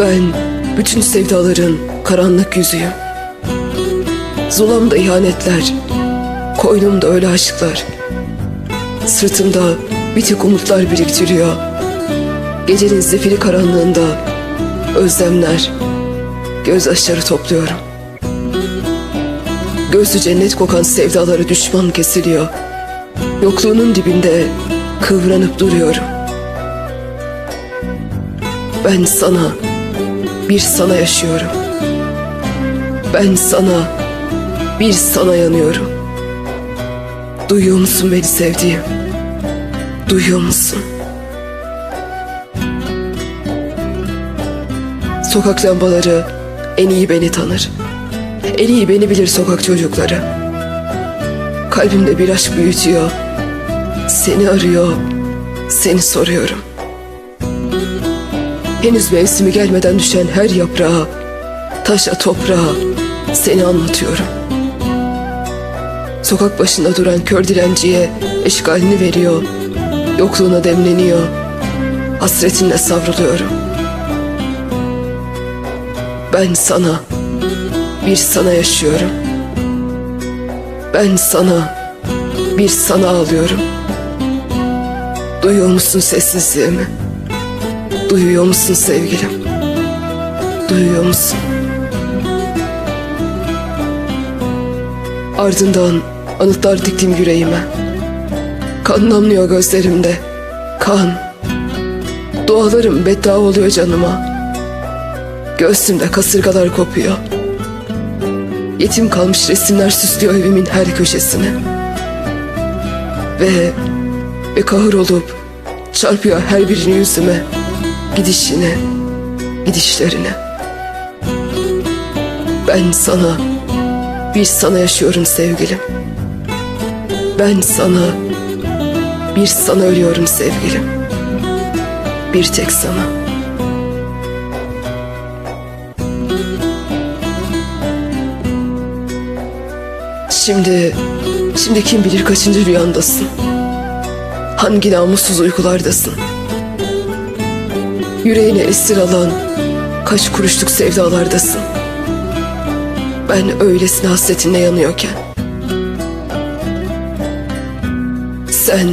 Ben bütün sevdaların karanlık yüzüyüm. Zulamda ihanetler, koynumda öyle aşklar. Sırtımda bir tek umutlar biriktiriyor. Gecenin zifiri karanlığında özlemler, gözyaşları topluyorum. Gözü cennet kokan sevdaları düşman kesiliyor. Yokluğunun dibinde kıvranıp duruyorum. Ben sana, bir sana yaşıyorum. Ben sana, bir sana yanıyorum. Duyuyor musun beni sevdiğim? Duyuyor musun? Sokak lambaları en iyi beni tanır. En iyi beni bilir sokak çocukları. Kalbimde bir aşk büyütüyor. Seni arıyor, seni soruyorum. Henüz mevsimi gelmeden düşen her yaprağa, taşa toprağa seni anlatıyorum. Sokak başında duran kör dilenciye eşgalini veriyor, yokluğuna demleniyor, hasretinle savruluyorum. Ben sana, bir sana yaşıyorum. Ben sana, bir sana ağlıyorum. Duyuyor musun sessizliğimi? Duyuyor musun sevgilim? Duyuyor musun? Ardından anıtlar diktim yüreğime. Kan damlıyor gözlerimde. Kan. Dualarım beddua oluyor canıma. Göğsümde kasırgalar kopuyor. Yetim kalmış resimler süslüyor evimin her köşesini. Ve, ve kahır olup çarpıyor her birini yüzüme. Gidişine, gidişlerine. Ben sana, bir sana yaşıyorum sevgilim. Ben sana, bir sana ölüyorum sevgilim. Bir tek sana. Şimdi, şimdi kim bilir kaçıncı rüyandasın? Hangi namussuz uykulardasın? Yüreğine esir alan kaç kuruşluk sevdalardasın? Ben öylesine hasretinle yanıyorken. Sen,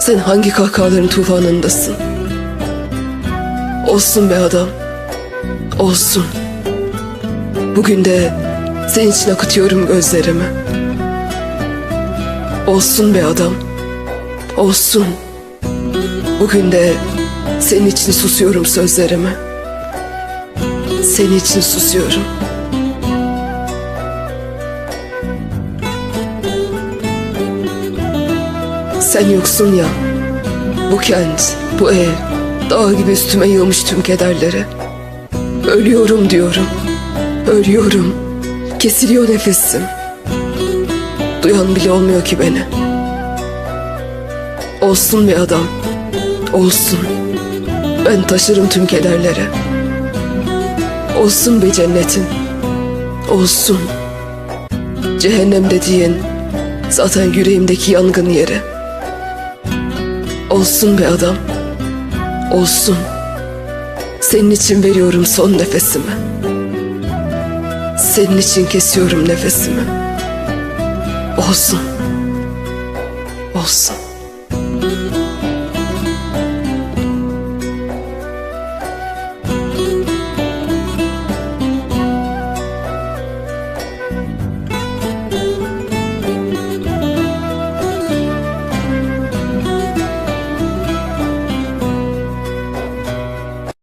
sen hangi kahkahaların tufanındasın? Olsun be adam, olsun. Bugün de senin için akıtıyorum gözlerimi. Olsun be adam, olsun. Bugün de senin için susuyorum sözlerimi. Senin için susuyorum. Sen yoksun ya. Bu kent, bu ev, dağ gibi üstüme yığmış tüm kederleri. Ölüyorum diyorum. Ölüyorum. Kesiliyor nefesim. Duyan bile olmuyor ki beni. Olsun bir adam. Olsun. Ben taşırım tüm kederleri. Olsun be cennetin. Olsun. Cehennem dediğin zaten yüreğimdeki yangın yeri. Olsun be adam. Olsun. Senin için veriyorum son nefesimi. Senin için kesiyorum nefesimi. Olsun. Olsun.